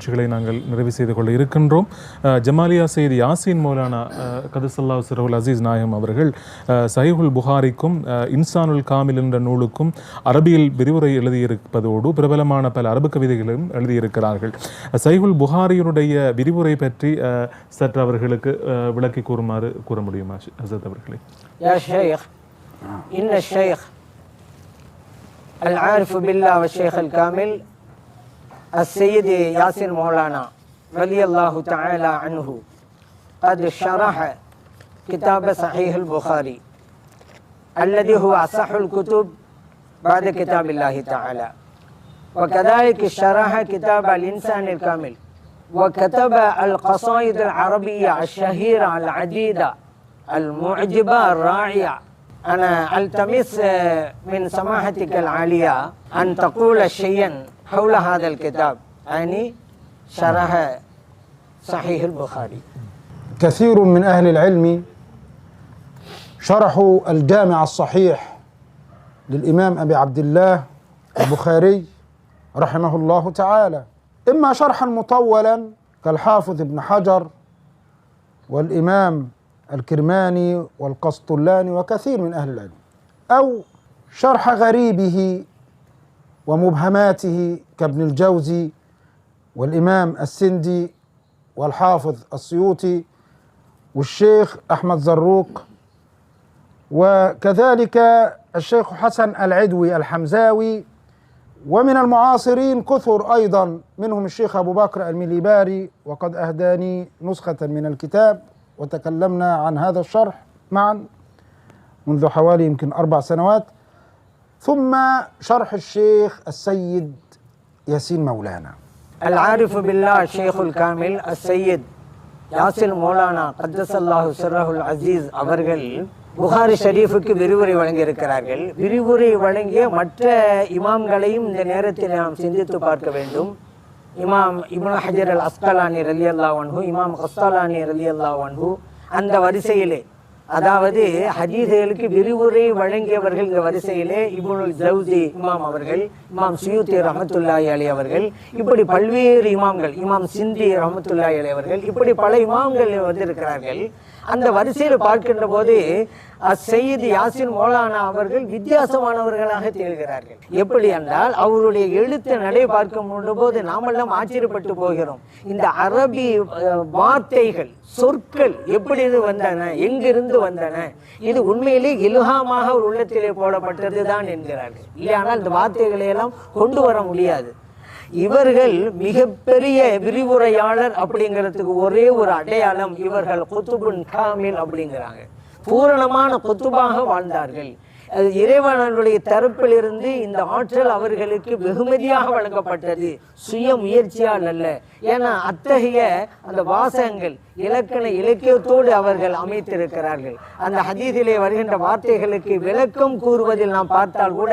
நிகழ்ச்சிகளை நாங்கள் நிறைவு செய்து கொள்ள இருக்கின்றோம் அஹ், ஜமாலியா செய்தி யாசின் மௌலானா அஹ், கதசல்லா சிரவுல் அசீஸ் நாயம் அவர்கள் அஹ், சஹீஹுல் புகாரிக்கும் அஹ், இன்சானுல் காமில் என்ற நூலுக்கும் அரபியில் விரிவுரை எழுதியிருப்பதோடு பிரபலமான பல அரபு கவிதைகளும் எழுதியிருக்கிறார்கள் அஹ், சஹீஹுல் புகாரியினுடைய விரிவுரை பற்றி அஹ், சற்று அவர்களுக்கு அஹ், விளக்கி கூறுமாறு கூற முடியுமா ஹசரத் அவர்களே يا شيخ إن الشيخ العارف بالله والشيخ الكامل السيد ياسر مولانا رضي الله تعالى عنه. قد شرح كتاب صحيح البخاري الذي هو أصح الكتب بعد كتاب الله تعالى. وكذلك شرح كتاب الإنسان الكامل. وكتب القصائد العربية الشهيرة العديدة المعجبة الراعية. أنا ألتمس من سماحتك العالية أن تقول شيئا حول هذا الكتاب. يعني شرح صحيح البخاري. كثير من أهل العلم شرحوا الجامع الصحيح للإمام أبي عبد الله البخاري رحمه الله تعالى. إما شرحا مطولا كالحافظ ابن حجر والإمام الكرماني والقسطلاني وكثير من أهل العلم أو شرح غريبه ومبهماته كابن الجوزي والإمام السندي والحافظ السيوطي والشيخ أحمد زروق وكذلك الشيخ حسن العدوي الحمزاوي ومن المعاصرين كثر أيضا منهم الشيخ أبو بكر المليباري وقد أهداني نسخة من الكتاب. وتكلمنا عن هذا الشرح معا منذ حوالي يمكن أربع سنوات ثم شرح الشيخ السيد ياسين مولانا العارف بالله الشيخ الكامل السيد யாசில் மௌலானா கத்தசல்லாஹு சிர்ரஹுல் அசீஸ் அவர்கள் புகாரி ஷரீஃபுக்கு விரிவுரை வழங்கியிருக்கிறார்கள் விரிவுரை வழங்கிய மற்ற இமாம்களையும் இந்த நேரத்தில் நாம் சிந்தித்து பார்க்க வேண்டும் இமாம் இப்னு ஹஜர் அல் அஸ்கலானி ரலி அல்லா வன்ஹு இமாம் கஸ்தாலானி ரலி அல்லா வன்ஹு அந்த வரிசையிலே அதாவது ஹதீஸ்களுக்கு விரிவுரை வழங்கியவர்கள் இந்த வரிசையிலே இப்னுல் ஜவுசி இமாம் அவர்கள் இமாம் சுயூத்தி ரஹமத்துல்லாஹி அலி அவர்கள் இப்படி பல்வேறு இமாம்கள் இமாம் சிந்தி ரஹமத்துல்லாஹி அலி அவர்கள் இப்படி பல இமாம்கள் வந்திருக்கிறார்கள். அந்த வரிசையில் பார்க்கின்ற போது செய்தி யாசின் மௌலானா அவர்கள் வித்தியாசமானவர்களாக திகழ்கிறார்கள். எப்படி என்றால் அவருடைய எழுத்து நடை பார்க்கும் போது நாமெல்லாம் ஆச்சரியப்பட்டு போகிறோம். இந்த அரபி வார்த்தைகள் சொற்கள் எப்படி இது வந்தன எங்கிருந்து வந்தன. இது உண்மையிலே இலுகாமாக ஒரு உள்ளத்திலே போடப்பட்டது தான் என்கிறார்கள். இல்லையானால் இந்த வார்த்தைகளை எல்லாம் கொண்டு வர முடியாது. இவர்கள் மிகப்பெரிய விரிவுரையாளர் அப்படிங்கிறதுக்கு ஒரே ஒரு அடையாளம் இவர்கள் குத்துபுன் காமில் அப்படிங்கிறாங்க. பூரணமான குத்துபாக வாழ்ந்தார்கள். அது இறைவனுடைய தரப்பிலிருந்து இந்த ஆற்றல் அவர்களுக்கு வெகுமதியாக வழங்கப்பட்டது. சுய முயற்சியால் அல்ல. ஏன்னா அத்தகைய அந்த வாசகங்கள் இலக்கண இலக்கியத்தோடு அவர்கள் அமைத்திருக்கிறார்கள். அந்த ஹதீதிலே வருகின்ற வார்த்தைகளுக்கு விளக்கம் கூறுவதில் நாம் பார்த்தால் கூட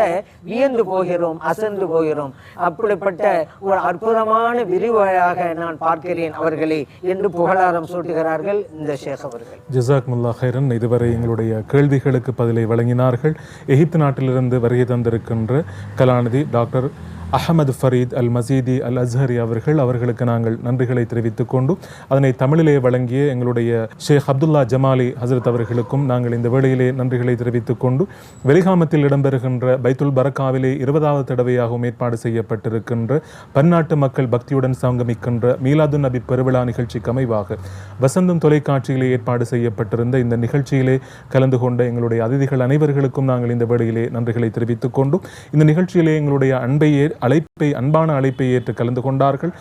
வியந்து போகிறோம் அசந்து போகிறோம். அப்படிப்பட்ட ஒரு அற்புதமான விரிவுரையாக நான் பார்க்கிறேன் அவர்களை என்று புகழாரம் சூட்டுகிறார்கள் இந்த ஷேக் அவர்கள். ஜசாக் முல்லா ஹைரன் இதுவரை எங்களுடைய கேள்விகளுக்கு பதிலை வழங்கினார்கள். எகிப்து நாட்டிலிருந்து வருகை தந்திருக்கின்ற கலாநிதி doctor Ahmad Farid Al Masidi Al Azhari அவர்கள் அவர்களுக்கு நாங்கள் நன்றிகளை தெரிவித்துக் கொண்டு அதனை தமிழிலே வழங்கிய எங்களுடைய ஷேக் அப்துல்லா ஜமாலி ஹசரத் அவர்களுக்கும் நாங்கள் இந்த வேளையிலே நன்றிகளை தெரிவித்துக் கொண்டு வெளிகாமத்தில் இடம்பெறுகின்ற பைத்துல் பரக்காவிலே இருபதாவது தடவையாகவும் ஏற்பாடு செய்யப்பட்டிருக்கின்ற பன்னாட்டு மக்கள் பக்தியுடன் சங்கமிக்கின்ற மீலாது நபி பெருவிழா நிகழ்ச்சிக்கு அமைவாக வசந்தம் தொலைக்காட்சியிலே ஏற்பாடு செய்யப்பட்டிருந்த இந்த நிகழ்ச்சியிலே கலந்து கொண்ட எங்களுடைய அதிதிகள் அனைவர்களுக்கும் நாங்கள் இந்த வேளையிலே நன்றிகளை தெரிவித்துக் கொண்டும் இந்த நிகழ்ச்சியிலே எங்களுடைய அன்பை அழைப்பை அன்பான அழைப்பை ஏற்று கலந்து கொண்டார்கள்.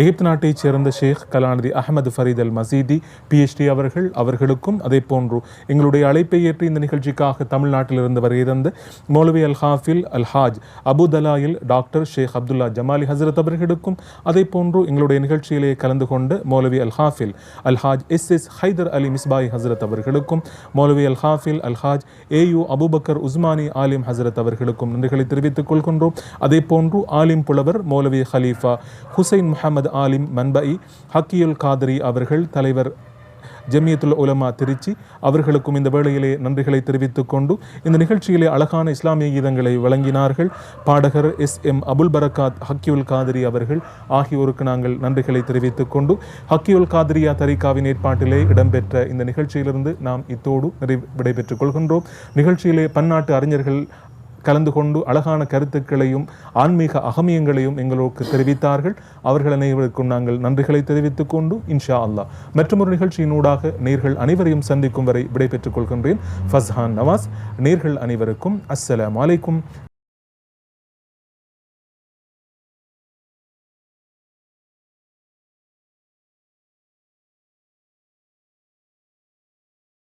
எகிப்து நாட்டைச் சேர்ந்த ஷேக் கலாநிதி Ahmed Farid Al Masidi PhD அவர்கள் அவர்களுக்கும் அதே போன்று எங்களுடைய அழைப்பை ஏற்று இந்த நிகழ்ச்சிக்காக தமிழ்நாட்டிலிருந்து வருகை தந்த மௌலவி அல் ஹாஃபில் அல் ஹாஜ் அபுதலாயில் டாக்டர் ஷேக் அப்துல்லா ஜமாலி ஹசரத் அவர்களுக்கும் அதே போன்று எங்களுடைய நிகழ்ச்சியிலே கலந்து கொண்ட மௌலவி அல் ஹாஃபில் அல் ஹாஜ் எஸ் எஸ் ஹைதர் அலி மிஸ்பாய் ஹசரத் அவர்களுக்கும் மௌலவி அல் ஹாஃபில் அல் ஹாஜ் ஏயு அபுபக்கர் உஸ்மானி ஆலிம் ஹசரத் அவர்களுக்கும் நன்றிகளை தெரிவித்துக் கொள்கின்றோம். அதே போன்று ஆலிம் புலவர் மௌலவி ஹலீஃபா ஹுசைன் முகமது ஆலிம் மன்பை ஹக்கியுல் காதரி அவர்கள் தலைவர் ஜமியத்துல் உலமா திருச்சி அவர்களுக்கும் இந்த வேளையிலே நன்றிகளை தெரிவித்துக் கொண்டு இந்த நிகழ்ச்சியிலே அழகான இஸ்லாமிய கீதங்களை வழங்கினார்கள். பாடகர் எஸ் எம் அபுல் பரகாத் ஹக்கியுல் காதிரி அவர்கள் ஆகியோருக்கு நாங்கள் நன்றிகளை தெரிவித்துக் கொண்டு ஹக்கியுல் காதிரியா தரிகாவின் ஏற்பாட்டிலே இடம்பெற்ற இந்த நிகழ்ச்சியிலிருந்து நாம் இத்தோடு நிறைவு விடைபெற்றுக் கொள்கின்றோம். நிகழ்ச்சியிலே பன்னாட்டு அறிஞர்கள் கலந்து கொண்டு அழகான கருத்துக்களையும் ஆன்மீக அகமியங்களையும் எங்களுக்கு தெரிவித்தார்கள். அவர்கள் அனைவருக்கும் நாங்கள் நன்றிகளை தெரிவித்துக் கொண்டு இன்ஷா அல்லாஹ். மற்றொரு நிகழ்ச்சியினூடாக நேர்கள் அனைவரையும் சந்திக்கும் வரை விடைபெற்றுக் கொள்கின்றேன். ஃபஸ்ஹான் நவாஸ். நேர்கள் அனைவருக்கும் அஸ்ஸலாம் அலைக்கும்.